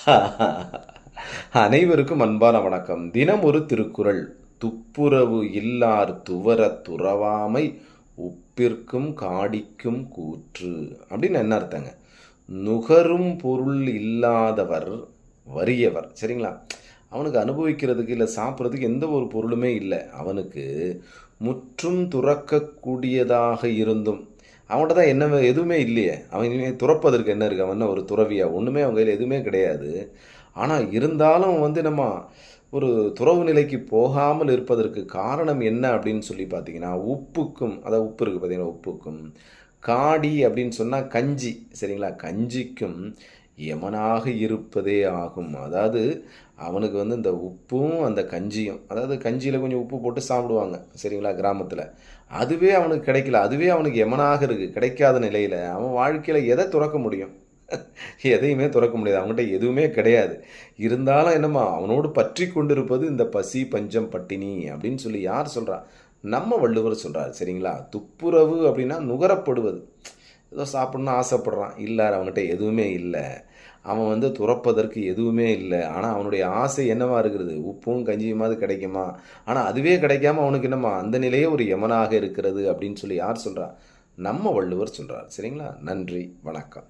அனைவருக்கும் அன்பான வணக்கம். தினம் ஒரு திருக்குறள். துப்புரவு இல்லார் துவர துறவாமை உப்பிற்கும் காடிக்கும் கூற்று அப்படின்னு என்ன அர்த்தங்க? நுகரும் பொருள் இல்லாதவர் வறியவர். சரிங்களா? அவனுக்கு அனுபவிக்கிறதுக்கு இல்லை சாப்பிட்றதுக்கு எந்த ஒரு பொருளுமே இல்லை. அவனுக்கு முற்றும் துறக்கக்கூடியதாக இருந்தும் அவன்கிட்ட தான் என்ன எதுவுமே இல்லையே. அவன் இனிமேல் துறப்பதற்கு என்ன இருக்கு? அவன் ஒரு துறவியா? ஒன்றுமே அவங்க கையில் எதுவுமே கிடையாது. ஆனால் இருந்தாலும் வந்து நம்ம ஒரு துறவு நிலைக்கு போகாமல் இருப்பதற்கு காரணம் என்ன அப்படின்னு சொல்லி பார்த்தீங்கன்னா உப்புக்கும் அதாவது உப்பு இருக்குது பார்த்தீங்கன்னா உப்புக்கும். காடி அப்படின்னு சொன்னால் கஞ்சி சரிங்களா? கஞ்சிக்கும் யமனாக இருப்பதே ஆகும். அதாவது அவனுக்கு வந்து இந்த உப்பும் அந்த கஞ்சியும் அதாவது கஞ்சியில் கொஞ்சம் உப்பு போட்டு சாப்பிடுவாங்க சரிங்களா கிராமத்தில். அதுவே அவனுக்கு கிடைக்கல. அதுவே அவனுக்கு யமனாக இருக்குது கிடைக்காத நிலையில் அவன் வாழ்க்கையில் எதை துறக்க முடியும்? எதையுமே துறக்க முடியாது. அவங்ககிட்ட எதுவுமே கிடையாது. இருந்தாலும் என்னம்மா அவனோடு பற்றி கொண்டிருப்பது இந்த பசி பஞ்சம் பட்டினி அப்படின்னு சொல்லி யார் சொல்கிறா நம்ம வள்ளுவர் சொல்கிறார் சரிங்களா? துப்புரவு அப்படின்னா நுகரப்படுவது. ஏதோ சாப்பிட்ணுன்னு ஆசைப்படுறான். இல்லை அவங்ககிட்ட எதுவுமே இல்லை. அவன் வந்து துறப்பதற்கு எதுவுமே இல்லை. ஆனால் அவனுடைய ஆசை என்னவா இருக்கிறது? உப்பும் கஞ்சியுமாவது கிடைக்குமா? ஆனால் அதுவே கிடைக்காம அவனுக்கு என்னம்மா அந்த நிலையே ஒரு யமனாக இருக்கிறது அப்படின்னு சொல்லி யார் சொல்கிறா நம்ம வள்ளுவர் சொல்கிறார் சரிங்களா? நன்றி வணக்கம்.